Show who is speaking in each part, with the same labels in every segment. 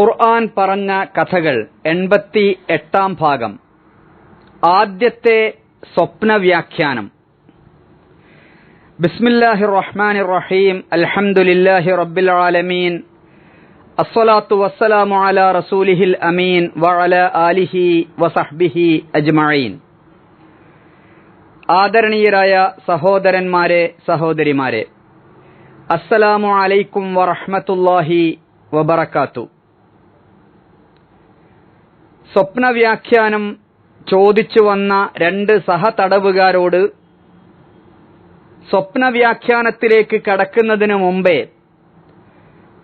Speaker 1: ഖുർആൻ പറഞ്ഞ കഥകൾ എൺപത്തി എട്ടാം ഭാഗം. ആദ്യത്തെ സ്വപ്ന വ്യാഖ്യാനം ബിസ്മില്ലാഹി റഹ്മാൻ റഹീം അൽഹംദുലില്ലാഹി റബ്ബിൽ ആലമീൻ അസ്സലാത്തു വസ്സലാമു അല റസൂലിഹിൽ അമീൻ വഅല ആലിഹി വസഹ്ബിഹി അജ്മഈൻ. ആദരണീയരായ സഹോദരന്മാരെ സഹോദരിമാരെ അസ്സലാമു അലൈക്കും വറഹ്മത്തുള്ളാഹി വബറകാത്തു. സ്വപ്നവ്യാഖ്യാനം ചോദിച്ചു വന്ന രണ്ട് സഹതടവുകാരോട് സ്വപ്നവ്യാഖ്യാനത്തിലേക്ക് കടക്കുന്നതിനു മുമ്പേ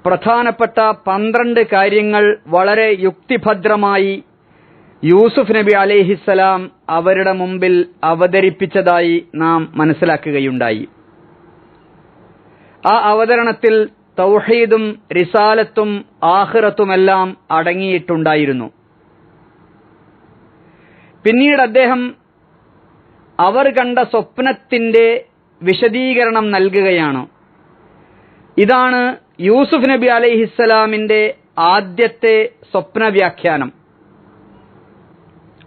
Speaker 1: പ്രധാനപ്പെട്ട പന്ത്രണ്ട് കാര്യങ്ങൾ വളരെ യുക്തിഭദ്രമായി യൂസുഫ് നബി അലേഹിസലാം അവരുടെ മുമ്പിൽ അവതരിപ്പിച്ചതായി നാം മനസ്സിലാക്കുകയുണ്ടായി. ആ അവതരണത്തിൽ തൗഹീദും റിസാലത്തും ആഹ്റത്തുമെല്ലാം അടങ്ങിയിട്ടുണ്ടായിരുന്നു. പിന്നീട് അദ്ദേഹം അവർ കണ്ട സ്വപ്നത്തിന്റെ വിശദീകരണം നൽകുകയാണ്. ഇതാണ് യൂസുഫ് നബി അലൈഹിസ്സലാമിന്റെ ആദ്യത്തെ സ്വപ്ന വ്യാഖ്യാനം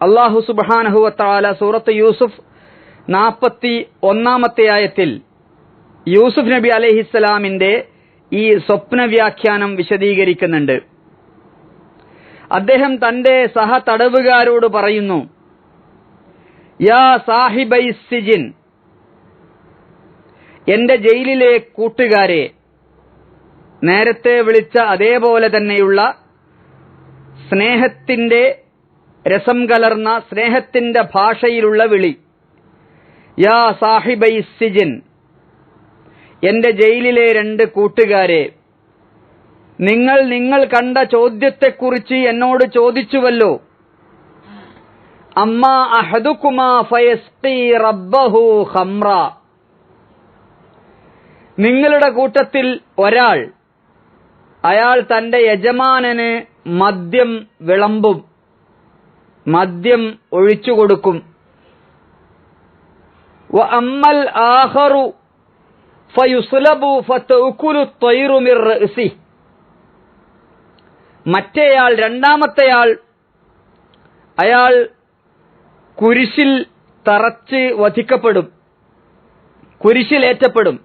Speaker 1: അള്ളാഹു സുബാനഹുവത്താല സൂറത്ത് യൂസുഫ് നാൽപ്പത്തി ഒന്നാമത്തെ ആയത്തിൽ യൂസുഫ് നബി അലൈഹിസ്സലാമിന്റെ ഈ സ്വപ്ന വ്യാഖ്യാനം വിശദീകരിക്കുന്നുണ്ട്. അദ്ദേഹം തന്റെ സഹതടവുകാരോട് പറയുന്നു യാ സാഹിബൈ സിജിൻ. എന്റെ ജയിലിലെ കൂട്ടുകാരെ നേരത്തെ വിളിച്ച അതേപോലെ തന്നെയുള്ള സ്നേഹത്തിന്റെ രസം കലർന്ന സ്നേഹത്തിന്റെ ഭാഷയിലുള്ള വിളി. യാ സാഹിബൈ സിജിൻ എന്റെ ജയിലിലെ രണ്ട് കൂട്ടുകാരെ നിങ്ങൾ നിങ്ങൾ കണ്ട ചോദ്യത്തെക്കുറിച്ച് എന്നോട് ചോദിച്ചുവല്ലോ. അമ്മ അഹദുക്കുമാ ഫയസ്കി റബ്ബഹു ഖംറ. നിങ്ങളുടെ കൂട്ടത്തിൽ ഒരാൾ അയാൾ തന്റെ യജമാനന് മദ്യം വിളമ്പും മദ്യം ഒഴിച്ചു കൊടുക്കും. അമ്മൽ ആഹറു ഫയുസ്ലബു ഫത്തുക്കുലു ത്വയ്റു മിർ മറ്റേയാൾ രണ്ടാമത്തെയാൾ അയാൾ കുരിശിൽ തറച്ച് വധിക്കപ്പെടും. കുരിശിലേറ്റപ്പെടും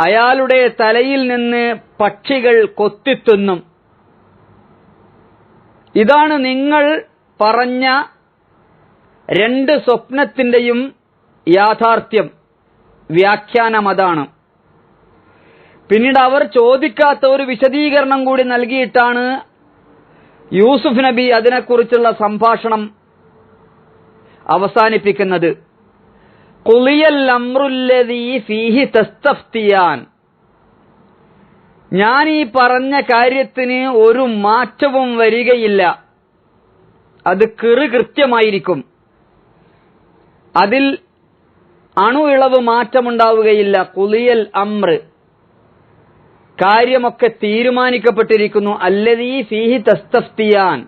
Speaker 1: അയാളുടെ തലയിൽ നിന്ന് പക്ഷികൾ കൊത്തിത്തുന്നും. ഇതാണ് നിങ്ങൾ പറഞ്ഞ രണ്ട് സ്വപ്നത്തിന്റെയും യാഥാർത്ഥ്യം. വ്യാഖ്യാനം അതാണ്. പിന്നീട് അവർ ചോദിക്കാത്ത ഒരു വിശദീകരണം കൂടി നൽകിയിട്ടാണ് യൂസുഫ് നബി അതിനെക്കുറിച്ചുള്ള സംഭാഷണം അവസാനിപ്പിക്കുന്നത് ഞാൻ ഈ പറഞ്ഞ കാര്യത്തിന് ഒരു മാറ്റവും വരികയില്ല. അത് കിറു കൃത്യമായിരിക്കും അതിൽ അണു ഇളവ് മാറ്റമുണ്ടാവുകയില്ല. കുളിയൽ അമ്ര. കാര്യമൊക്കെ തീരുമാനിക്കപ്പെട്ടിരിക്കുന്നു. അല്ലതീ ഫീഹി തസ്തഫ്തിയാൻ.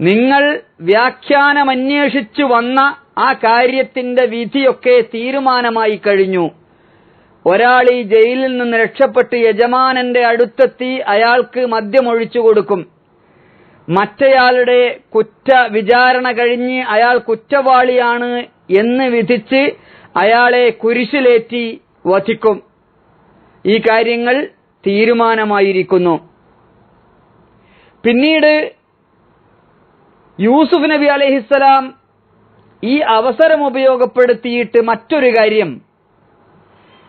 Speaker 1: നിങ്ങൾ വ്യാഖ്യാനമന്വേഷിച്ചു വന്ന ആ കാര്യത്തിന്റെ വിധിയൊക്കെ തീരുമാനമായി കഴിഞ്ഞു. ഒരാൾ ഈ ജയിലിൽ നിന്ന് രക്ഷപ്പെട്ട് യജമാനന്റെ അടുത്തെത്തി അയാൾക്ക് മദ്യമൊഴിച്ചു കൊടുക്കും. മറ്റയാളുടെ കുറ്റ വിചാരണ കഴിഞ്ഞ് അയാൾ കുറ്റവാളിയാണ് എന്ന് വിധിച്ച് അയാളെ കുരിശിലേറ്റി വധിക്കും. ഈ കാര്യങ്ങൾ തീരുമാനമായിരിക്കുന്നു. പിന്നീട് യൂസുഫ് നബി അലഹിസ്സലാം ഈ അവസരം ഉപയോഗപ്പെടുത്തിയിട്ട് മറ്റൊരു കാര്യം.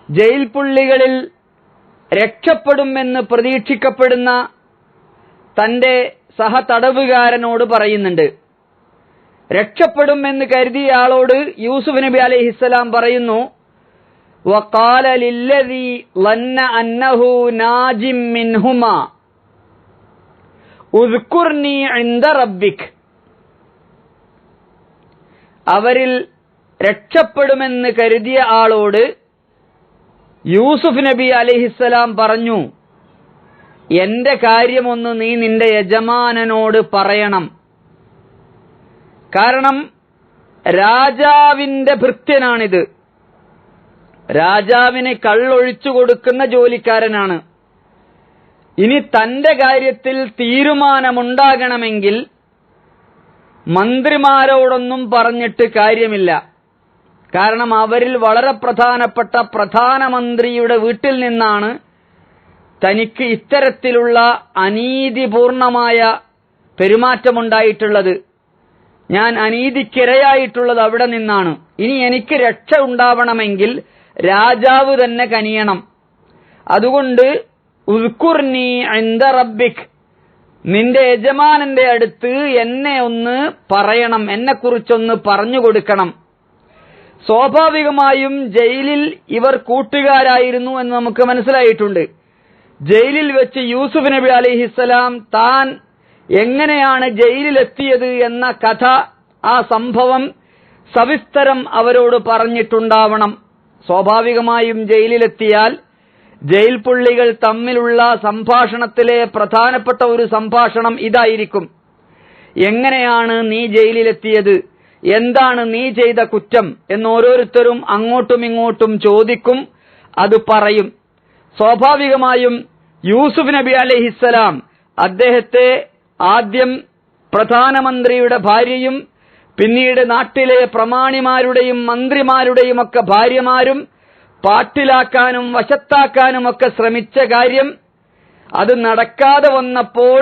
Speaker 1: ജയിൽ പുള്ളികളിൽ രക്ഷപ്പെടുമെന്ന് പ്രതീക്ഷിക്കപ്പെടുന്ന തന്റെ സഹതടവുകാരനോട് പറയുന്നുണ്ട്. രക്ഷപ്പെടുമെന്ന് കരുതിയ ആളോട് യൂസുഫ് നബി അലഹിസ്സലാം പറയുന്നു وقال للذي ظن أنه ناج منهما اذكرني عند ربك അവരിൽ രക്ഷപ്പെടുമെന്ന് കരുതിയ ആളോട് യൂസുഫ് നബി അലിഹിസ്സലാം പറഞ്ഞു എന്റെ കാര്യമൊന്ന് നീ നിന്റെ യജമാനനോട് പറയണം കാരണം രാജാവിന്റെ ഭൃത്യനാണിത് രാജാവിന് കള്ളൊഴിച്ചു കൊടുക്കുന്ന ജോലിക്കാരനാണ്. ഇനി തന്റെ കാര്യത്തിൽ തീരുമാനമുണ്ടാകണമെങ്കിൽ മന്ത്രിമാരോടൊന്നും പറഞ്ഞിട്ട് കാര്യമില്ല. കാരണം അവരിൽ വളരെ പ്രധാനപ്പെട്ട പ്രധാനമന്ത്രിയുടെ വീട്ടിൽ നിന്നാണ് തനിക്ക് ഇത്തരത്തിലുള്ള അനീതിപൂർണമായ പെരുമാറ്റമുണ്ടായിട്ടുള്ളത്. ഞാൻ അനീതിക്കിരയായിട്ടുള്ളത് അവിടെ നിന്നാണ്. ഇനി എനിക്ക് രക്ഷ ഉണ്ടാവണമെങ്കിൽ രാജാവ് തന്നെ കനിയണം. അതുകൊണ്ട് നിന്റെ യജമാനന്റെ അടുത്ത് എന്നെ ഒന്ന് പറയണം എന്നെ കുറിച്ചൊന്ന് പറഞ്ഞു കൊടുക്കണം. സ്വാഭാവികമായും ജയിലിൽ ഇവർ കൂട്ടുകാരായിരുന്നു എന്ന് നമുക്ക് മനസ്സിലായിട്ടുണ്ട്. ജയിലിൽ വെച്ച് യൂസുഫ് നബി അലിഹിസ്സലാം താൻ എങ്ങനെയാണ് ജയിലിലെത്തിയത് എന്ന കഥ ആ സംഭവം സവിസ്തരം അവരോട് പറഞ്ഞിട്ടുണ്ടാവണം. സ്വാഭാവികമായും ജയിലിലെത്തിയാൽ ജയിൽ പുള്ളികൾ തമ്മിലുള്ള സംഭാഷണത്തിലെ പ്രധാനപ്പെട്ട ഒരു സംഭാഷണം ഇതായിരിക്കും. എങ്ങനെയാണ് നീ ജയിലിലെത്തിയത്? എന്താണ് നീ ചെയ്ത കുറ്റം? എന്ന് ഓരോരുത്തരും അങ്ങോട്ടും ഇങ്ങോട്ടും ചോദിക്കും അത് പറയും. സ്വാഭാവികമായും യൂസുഫ് നബി അലഹിസ്സലാം അദ്ദേഹത്തെ ആദ്യം പ്രധാനമന്ത്രിയുടെ ഭാര്യയും പിന്നീട് നാട്ടിലെ പ്രമാണിമാരുടെയും മന്ത്രിമാരുടെയും ഒക്കെ ഭാര്യമാരും പാട്ടിലാക്കാനും വശത്താക്കാനും ഒക്കെ ശ്രമിച്ച കാര്യം അത് നടക്കാതെ വന്നപ്പോൾ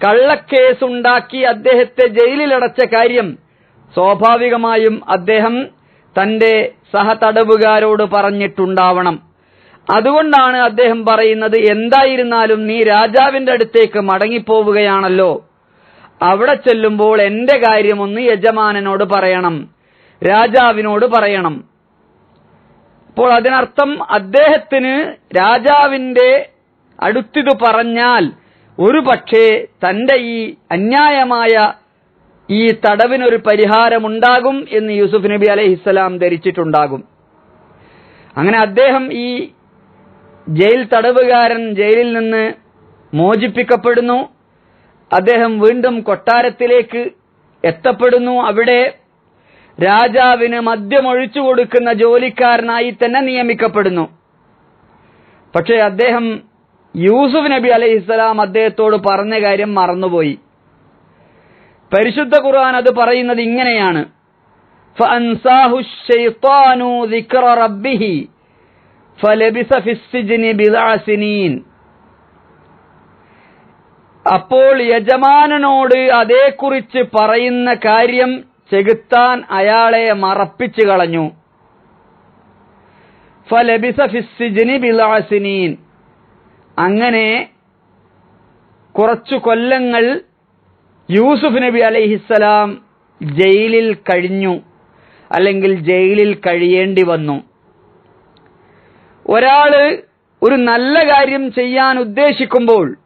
Speaker 1: കള്ളക്കേസുണ്ടാക്കി അദ്ദേഹത്തെ ജയിലിലടച്ച കാര്യം സ്വാഭാവികമായും അദ്ദേഹം തന്റെ സഹതടവുകാരോട് പറഞ്ഞിട്ടുണ്ടാവണം. അതുകൊണ്ടാണ് അദ്ദേഹം പറയുന്നത് എന്തായിരുന്നാലും നീ രാജാവിന്റെ അടുത്തേക്ക് മടങ്ങിപ്പോവുകയാണല്ലോ. അവിടെ ചെല്ലുമ്പോൾ എന്റെ കാര്യമൊന്ന് യജമാനനോട് പറയണം രാജാവിനോട് പറയണം. അപ്പോൾ അതിനർത്ഥം അദ്ദേഹത്തിന് രാജാവിന്റെ അടുത്തിത് പറഞ്ഞാൽ ഒരു പക്ഷേ തന്റെ ഈ അന്യായമായ ഈ തടവിനൊരു പരിഹാരമുണ്ടാകും എന്ന് യൂസുഫ് നബി അലഹിസ്സലാം ധരിച്ചിട്ടുണ്ടാകും. അങ്ങനെ അദ്ദേഹം ഈ ജയിൽ തടവുകാരൻ ജയിലിൽ നിന്ന് മോചിപ്പിക്കപ്പെടുന്നു. അദ്ദേഹം വീണ്ടും കൊട്ടാരത്തിലേക്ക് എത്തപ്പെടുന്നു. അവിടെ രാജാവിന് മദ്യമൊഴിച്ചു കൊടുക്കുന്ന ജോലിക്കാരനായി തന്നെ നിയമിക്കപ്പെടുന്നു. പക്ഷേ അദ്ദേഹം യൂസുഫ് നബി അലൈഹിസ്സലാം അദ്ദേഹത്തോട് പറഞ്ഞ കാര്യം മറന്നുപോയി. പരിശുദ്ധ ഖുർആൻ അത് പറയുന്നത് ഇങ്ങനെയാണ്. ഫലബിസ ഫിസ്സിജിനി ബിദാസിനീൻ അപ്പോൾ യജമാനനോട് അതേക്കുറിച്ച് പറയുന്ന കാര്യം ചെകുത്താൻ അയാളെ മറപ്പിച്ചു കളഞ്ഞു. അങ്ങനെ കുറച്ചു കൊല്ലങ്ങൾ യൂസുഫ് നബി അലൈഹിസ്സലാം ജയിലിൽ കഴിഞ്ഞു അല്ലെങ്കിൽ ജയിലിൽ കഴിയേണ്ടി വന്നു. ഒരാൾ ഒരു നല്ല കാര്യം ചെയ്യാൻ ഉദ്ദേശിക്കുമ്പോൾ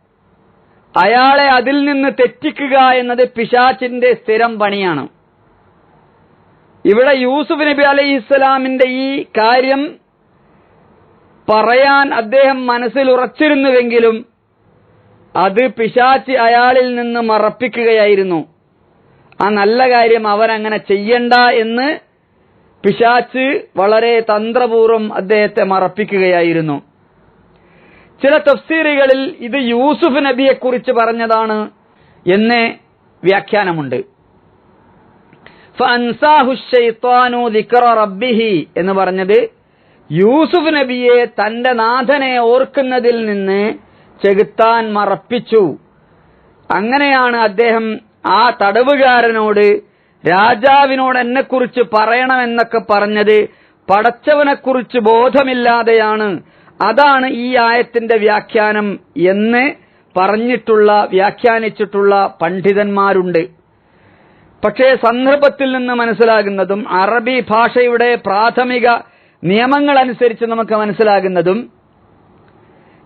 Speaker 1: അയാളെ അതിൽ നിന്ന് തെറ്റിക്കുക എന്നത് പിശാച്ചിന്റെ സ്ഥിരം പണിയാണ്. ഇവിടെ യൂസുഫ് നബി അലൈഹി ഇസ്ലാമിന്റെ ഈ കാര്യം പറയാൻ അദ്ദേഹം മനസ്സിൽ ഉറച്ചിരുന്നുവെങ്കിലും അത് പിശാച്ച് അയാളിൽ നിന്ന് മറപ്പിക്കുകയായിരുന്നു. ആ നല്ല കാര്യം അവൻ അങ്ങനെ ചെയ്യണ്ട എന്ന് പിശാച്ച് വളരെ തന്ത്രപൂർവം അദ്ദേഹത്തെ മറപ്പിക്കുകയായിരുന്നു. ചില തഫ്സീറുകളിൽ ഇത് യൂസുഫ് നബിയെക്കുറിച്ച് പറഞ്ഞതാണ് എന്ന് വ്യാഖ്യാനമുണ്ട്. റബ്ബിഹി എന്ന് പറഞ്ഞത് യൂസുഫ് നബിയെ തന്റെ നാഥനെ ഓർക്കുന്നതിൽ നിന്ന് ചെകുത്താൻ മറപ്പിച്ചു. അങ്ങനെയാണ് അദ്ദേഹം ആ തടവുകാരനോട് രാജാവിനോട് എന്നെക്കുറിച്ച് പറയണമെന്നൊക്കെ പറഞ്ഞത് പടച്ചവനെക്കുറിച്ച് ബോധമില്ലാതെയാണ് അതാണ് ഈ ആയത്തിന്റെ വ്യാഖ്യാനം എന്ന് പറഞ്ഞിട്ടുള്ള വ്യാഖ്യാനിച്ചിട്ടുള്ള പണ്ഡിതന്മാരുണ്ട്. പക്ഷേ സന്ദർഭത്തിൽ നിന്ന് മനസ്സിലാകുന്നതും അറബി ഭാഷയുടെ പ്രാഥമിക നിയമങ്ങൾ അനുസരിച്ച് നമുക്ക് മനസ്സിലാകുന്നതും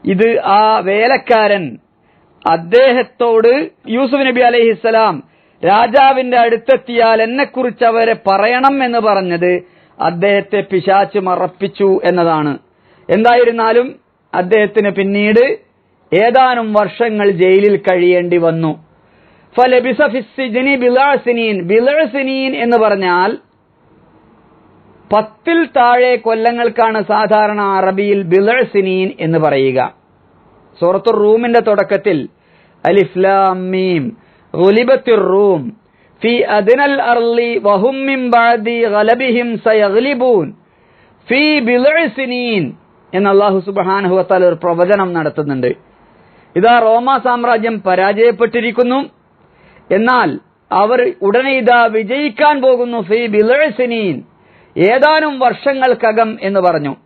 Speaker 1: ഇത് ആ വേലക്കാരൻ അദ്ദേഹത്തോട് യൂസുഫ് നബി അലൈഹിസ്സലാം രാജാവിന്റെ അടുത്തെത്തിയാൽ എന്നെക്കുറിച്ച് അവരെ പറയണം എന്ന് പറഞ്ഞത് അദ്ദേഹത്തെ പിശാച്ച് മറപ്പിച്ചു എന്നതാണ്. എന്തായിരുന്നാലും അദ്ദേഹത്തിന് പിന്നീട് ഏതാനും വർഷങ്ങൾ ജയിലിൽ കഴിയേണ്ടി വന്നു. എന്ന് പറഞ്ഞാൽ പത്തിൽ താഴെ കൊല്ലങ്ങൾക്കാണ് സാധാരണ അറബിയിൽ ബിലഴ്സിനീൻ എന്ന് പറയുക. സൂറത്തുർ റൂമിന്റെ തുടക്കത്തിൽ അലിഫ്ലാമീം റൂം ഫി അദിനൽ അർളി വഹും മിൻ ബഅദി ഗലബിഹിം സയഗ്ലിബൂൻ ഫി ബിലഴ്സിനീൻ എന്ന് അള്ളാഹു സുബ്ഹാനഹു വതആല ഒരു പ്രവചനം നടത്തുന്നുണ്ട്. ഇതാ റോമ സാമ്രാജ്യം പരാജയപ്പെട്ടിരിക്കുന്നു. എന്നാൽ അവർ ഉടനെ ഇതാ വിജയിക്കാൻ പോകുന്നു. ഫീ ബിലഴ്സിനീൻ. ഏതാനും വർഷങ്ങൾക്കകം എന്ന് പറഞ്ഞു.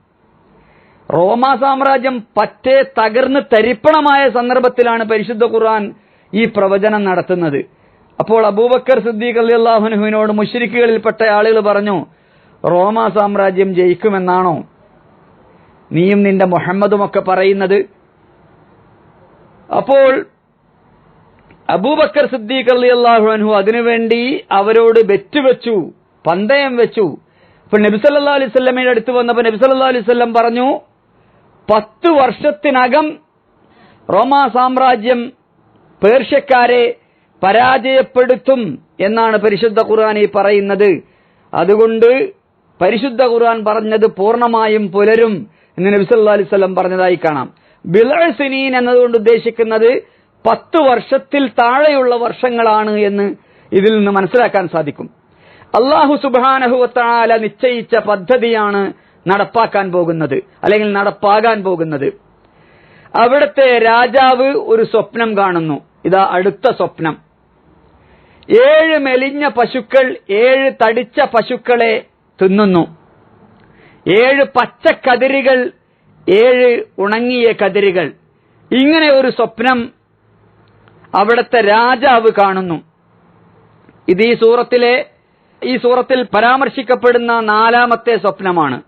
Speaker 1: റോമ സാമ്രാജ്യം പറ്റേ തകർന്ന് തരിപ്പണമായ സന്ദർഭത്തിലാണ് പരിശുദ്ധ ഖുർആൻ ഈ പ്രവചനം നടത്തുന്നത്. അപ്പോൾ അബൂബക്കർ സിദ്ദീഖ് അലി അള്ളാഹുനുഹുവിനോട് മുഷരിക്കുകളിൽപ്പെട്ട ആളുകൾ പറഞ്ഞു റോമ സാമ്രാജ്യം ജയിക്കുമെന്നാണോ? നീയും നിന്റെ മുഹമ്മദുമൊക്കെ പറയുന്നത്. അപ്പോൾ അബൂബക്കർ സിദ്ദീഖ് അലി അള്ളാഹു അൻഹു അതിനുവേണ്ടി അവരോട് വെച്ചു പന്തയം വെച്ചു. അപ്പോൾ നബിസല്ലാ വസല്ലമയുടെ അടുത്ത് വന്നപ്പോൾ നബിസല്ലാ അലിസ്വല്ലം പറഞ്ഞു പത്ത് വർഷത്തിനകം റോമാ സാമ്രാജ്യം പേർഷ്യക്കാരെ പരാജയപ്പെടുത്തും എന്നാണ് പരിശുദ്ധ ഖുർആൻ ഈ പറയുന്നത്. അതുകൊണ്ട് പരിശുദ്ധ ഖുർആൻ പറഞ്ഞത് പൂർണമായും പുലരും. എന്ന് നബി അലൈഹി വസല്ലം പറഞ്ഞതായി കാണാം. ബിലസിനീൻ എന്നതുകൊണ്ട് ഉദ്ദേശിക്കുന്നത് പത്ത് വർഷത്തിൽ താഴെയുള്ള വർഷങ്ങളാണ് എന്ന് ഇതിൽ നിന്ന് മനസ്സിലാക്കാൻ സാധിക്കും. അള്ളാഹു സുബാനഹുവത്താല നിശ്ചയിച്ച പദ്ധതിയാണ് നടപ്പാക്കാൻ പോകുന്നത് അല്ലെങ്കിൽ നടപ്പാകാൻ പോകുന്നത്. അവിടുത്തെ രാജാവ് ഒരു സ്വപ്നം കാണുന്നു ഇതാ അടുത്ത സ്വപ്നം. ഏഴ് മെലിഞ്ഞ പശുക്കൾ ഏഴ് തടിച്ച പശുക്കളെ തിന്നുന്നു. ഏഴ് പച്ച കതിരുകൾ ഏഴ് ഉണങ്ങിയ കതിരുകൾ. ഇങ്ങനെ ഒരു സ്വപ്നം അവിടുത്തെ രാജാവ് കാണുന്നു. ഇത് ഈ സൂറത്തിലെ ഈ സൂറത്തിൽ പരാമർശിക്കപ്പെടുന്ന നാലാമത്തെ സ്വപ്നമാണ്.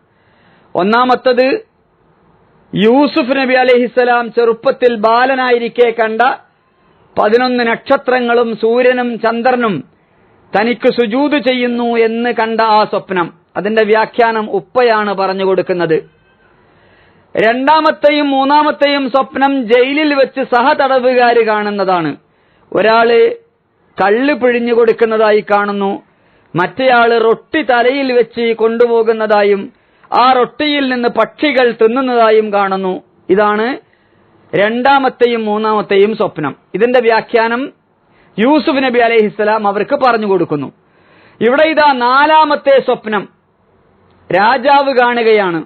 Speaker 1: ഒന്നാമത്തത് യൂസുഫ് നബി അലഹിസ്സലാം ചെറുപ്പത്തിൽ ബാലനായിരിക്കെ കണ്ട പതിനൊന്ന് നക്ഷത്രങ്ങളും സൂര്യനും ചന്ദ്രനും തനിക്ക് സുജൂത് ചെയ്യുന്നു എന്ന് കണ്ട ആ സ്വപ്നം. അതിന്റെ വ്യാഖ്യാനം ഉപ്പയാണ് പറഞ്ഞു കൊടുക്കുന്നത്. രണ്ടാമത്തെയും മൂന്നാമത്തെയും സ്വപ്നം ജയിലിൽ വെച്ച് സഹതടവുകാര് കാണുന്നതാണ്. ഒരാൾ കള്ള് പിഴിഞ്ഞു കൊടുക്കുന്നതായി കാണുന്നു. മറ്റേയാൾ റൊട്ടി തലയിൽ വെച്ച് കൊണ്ടുപോകുന്നതായും ആ റൊട്ടിയിൽ നിന്ന് പക്ഷികൾ തിന്നുന്നതായും കാണുന്നു. ഇതാണ് രണ്ടാമത്തെയും മൂന്നാമത്തെയും സ്വപ്നം. ഇതിന്റെ വ്യാഖ്യാനം യൂസുഫ് നബി അലഹിസ്സലാം അവർക്ക് പറഞ്ഞു കൊടുക്കുന്നു. ഇവിടെ ഇതാ നാലാമത്തെ സ്വപ്നം. രാജാവ് കാണുകയാണ്.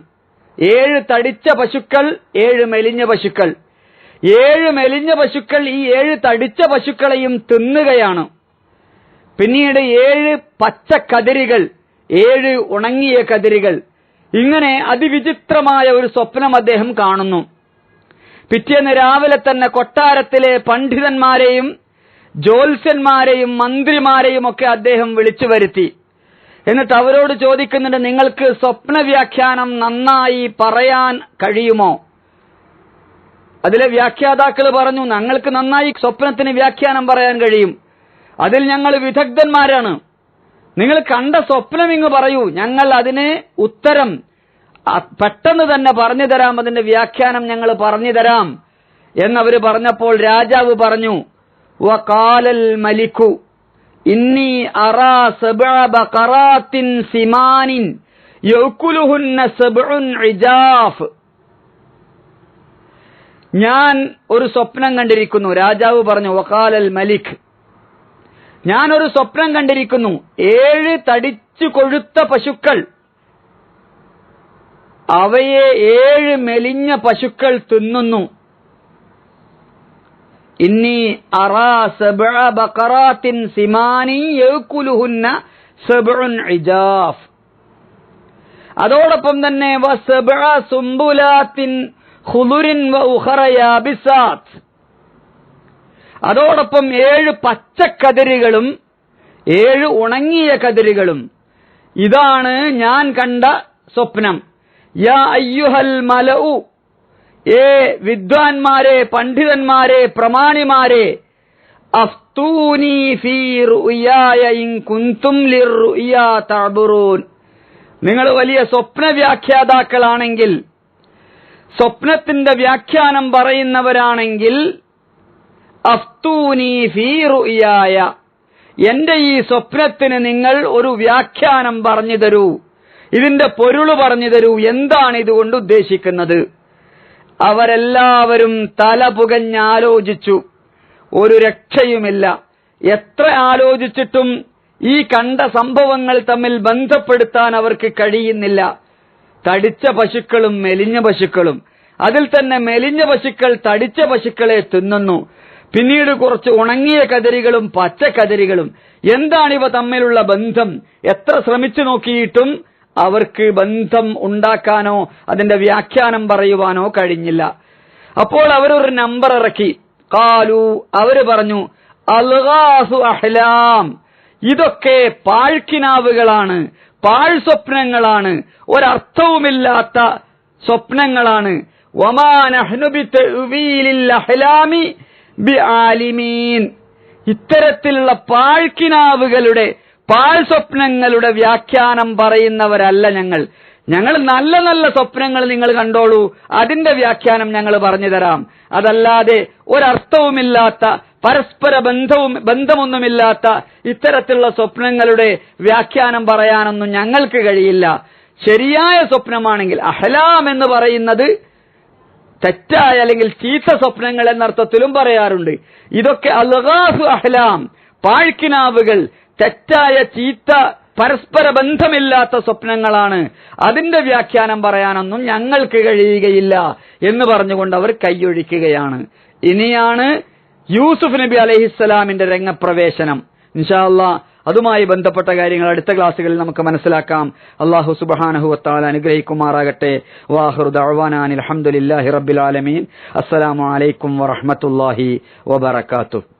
Speaker 1: ഏഴ് തടിച്ച പശുക്കൾ ഏഴ് മെലിഞ്ഞ പശുക്കൾ. ഏഴ് മെലിഞ്ഞ പശുക്കൾ ഈ ഏഴ് തടിച്ച പശുക്കളെയും തിന്നുകയാണ്. പിന്നീട് ഏഴ് പച്ച കതിരുകൾ ഏഴ് ഉണങ്ങിയ കതിരുകൾ. ഇങ്ങനെ അതിവിചിത്രമായ ഒരു സ്വപ്നം അദ്ദേഹം കാണുന്നു. പിറ്റേന്ന് രാവിലെ തന്നെ കൊട്ടാരത്തിലെ പണ്ഡിതന്മാരെയും ജ്യോത്സ്യന്മാരെയും മന്ത്രിമാരെയും ഒക്കെ അദ്ദേഹം വിളിച്ചു വരുത്തി. എന്നിട്ട് അവരോട് ചോദിക്കുന്നുണ്ട് നിങ്ങൾക്ക് സ്വപ്ന വ്യാഖ്യാനം നന്നായി പറയാൻ കഴിയുമോ? അതിലെ വ്യാഖ്യാതാക്കൾ പറഞ്ഞു ഞങ്ങൾക്ക് നന്നായി സ്വപ്നത്തിന് വ്യാഖ്യാനം പറയാൻ കഴിയും. അതിൽ ഞങ്ങൾ വിദഗ്ധന്മാരാണ്. നിങ്ങൾ കണ്ട സ്വപ്നം ഇങ്ങ് പറയൂ. ഞങ്ങൾ അതിന് ഉത്തരം പെട്ടെന്ന് തന്നെ പറഞ്ഞു തരാം. അതിന്റെ വ്യാഖ്യാനം ഞങ്ങൾ പറഞ്ഞു തരാം. എന്നവര് പറഞ്ഞപ്പോൾ രാജാവ് പറഞ്ഞു വകാലൽ മലിക്കു. ഇന്നി അറാ സിമാനിൻ ഞാൻ ഒരു സ്വപ്നം കണ്ടിരിക്കുന്നു. രാജാവ് പറഞ്ഞു വക്കാലൽ മലിക്. ഞാൻ ഒരു സ്വപ്നം കണ്ടിരിക്കുന്നു. ഏഴ് തടിച്ചു കൊഴുത്ത പശുക്കൾ. അവയെ ഏഴ് മെലിഞ്ഞ പശുക്കൾ തിന്നുന്നു. ഇന്നി സിമാനി യഅ്കുലുഹുന്ന സബ്ഉൻ ഇജാഫ്. അതോടൊപ്പം തന്നെ സുംബുലാത്തിൻ വ ഉഖറ അതോടൊപ്പം ഏഴ് പച്ചക്കതിരുകളും ഏഴ് ഉണങ്ങിയ കതിരുകളും. ഇതാണ് ഞാൻ കണ്ട സ്വപ്നം. യാ അയ്യുഹൽ മലഉ ഏ വിദ്വാൻമാരെ പണ്ഡിതന്മാരെ പ്രമാണിമാരെ ഫീ നിങ്ങൾ വലിയ സ്വപ്ന വ്യാഖ്യാതാക്കളാണെങ്കിൽ സ്വപ്നത്തിന്റെ വ്യാഖ്യാനം പറയുന്നവരാണെങ്കിൽ ഫീ എന്റെ ഈ സ്വപ്നത്തിന് നിങ്ങൾ ഒരു വ്യാഖ്യാനം പറഞ്ഞു തരൂ. ഇതിന്റെ പൊരുൾ പറഞ്ഞു തരൂ. എന്താണ് ഇതുകൊണ്ട് ഉദ്ദേശിക്കുന്നത്? അവരെല്ലാവരും തല പുകഞ്ഞാലോചിച്ചു. ഒരു രക്ഷയുമില്ല. എത്ര ആലോചിച്ചിട്ടും ഈ കണ്ട സംഭവങ്ങൾ തമ്മിൽ ബന്ധപ്പെടുത്താൻ അവർക്ക് കഴിയുന്നില്ല. തടിച്ച പശുക്കളും മെലിഞ്ഞ പശുക്കളും. അതിൽ തന്നെ മെലിഞ്ഞ പശുക്കൾ തടിച്ച പശുക്കളെ തിന്നുന്നു. പിന്നീട് കുറച്ച് ഉണങ്ങിയ കതിരികളും പച്ച കതിരികളും. എന്താണിവ തമ്മിലുള്ള ബന്ധം? എത്ര ശ്രമിച്ചു നോക്കിയിട്ടും അവർക്ക് ബന്ധം ഉണ്ടാക്കാനോ അതിന്റെ വ്യാഖ്യാനം പറയുവാനോ കഴിഞ്ഞില്ല. അപ്പോൾ അവരൊരു നമ്പർ ഇറക്കി. കാലു അവർ പറഞ്ഞു അൽഗാസു അഹ്ലാം ഇതൊക്കെ പാഴ്ക്കിനാവുകളാണ് പാഴ് സ്വപ്നങ്ങളാണ് ഒരർത്ഥവുമില്ലാത്ത സ്വപ്നങ്ങളാണ്. ഇത്തരത്തിലുള്ള പാഴ്ക്കിനാവുകളുടെ പാഴ് സ്വപ്നങ്ങളുടെ വ്യാഖ്യാനം പറയുന്നവരല്ല ഞങ്ങൾ. ഞങ്ങൾ നല്ല നല്ല സ്വപ്നങ്ങൾ നിങ്ങൾ കണ്ടോളൂ. അതിന്റെ വ്യാഖ്യാനം ഞങ്ങൾ പറഞ്ഞു തരാം. അതല്ലാതെ ഒരർത്ഥവുമില്ലാത്ത പരസ്പര ബന്ധവും ബന്ധമൊന്നുമില്ലാത്ത ഇത്തരത്തിലുള്ള സ്വപ്നങ്ങളുടെ വ്യാഖ്യാനം പറയാനൊന്നും ഞങ്ങൾക്ക് കഴിയില്ല. ശരിയായ സ്വപ്നമാണെങ്കിൽ അഹ്ലാം എന്ന് പറയുന്നത് തെറ്റായ അല്ലെങ്കിൽ ചീത്ത സ്വപ്നങ്ങൾ എന്നർത്ഥത്തിലും പറയാറുണ്ട്. ഇതൊക്കെ അൽഗാഫ് അഹ്ലാം പാഴ്ക്കിനാവുകൾ തെറ്റായ ചീത്ത പരസ്പര ബന്ധമില്ലാത്ത സ്വപ്നങ്ങളാണ്. അതിന്റെ വ്യാഖ്യാനം പറയാനൊന്നും ഞങ്ങൾക്ക് കഴിയുകയില്ല എന്ന് പറഞ്ഞുകൊണ്ട് അവർ കൈയൊഴിക്കുകയാണ്. ഇനിയാണ് യൂസുഫ് നബി അലഹിസ്സലാമിന്റെ രംഗപ്രവേശനം. ഇൻഷാല്ലാ അതുമായി ബന്ധപ്പെട്ട കാര്യങ്ങൾ അടുത്ത ക്ലാസ്സുകളിൽ നമുക്ക് മനസ്സിലാക്കാം. അള്ളാഹു സുബഹാനഹു വത്താല അനുഗ്രഹിക്കുമാറാകട്ടെ. വാഹുർ അലഹമുല്ലാഹി അൽഹംദുലില്ലാഹി റബ്ബിൽ ആലമീൻ. അസ്സലാമു അലൈക്കും വറഹ്മത്തുള്ളാഹി വബറകാതുഹു.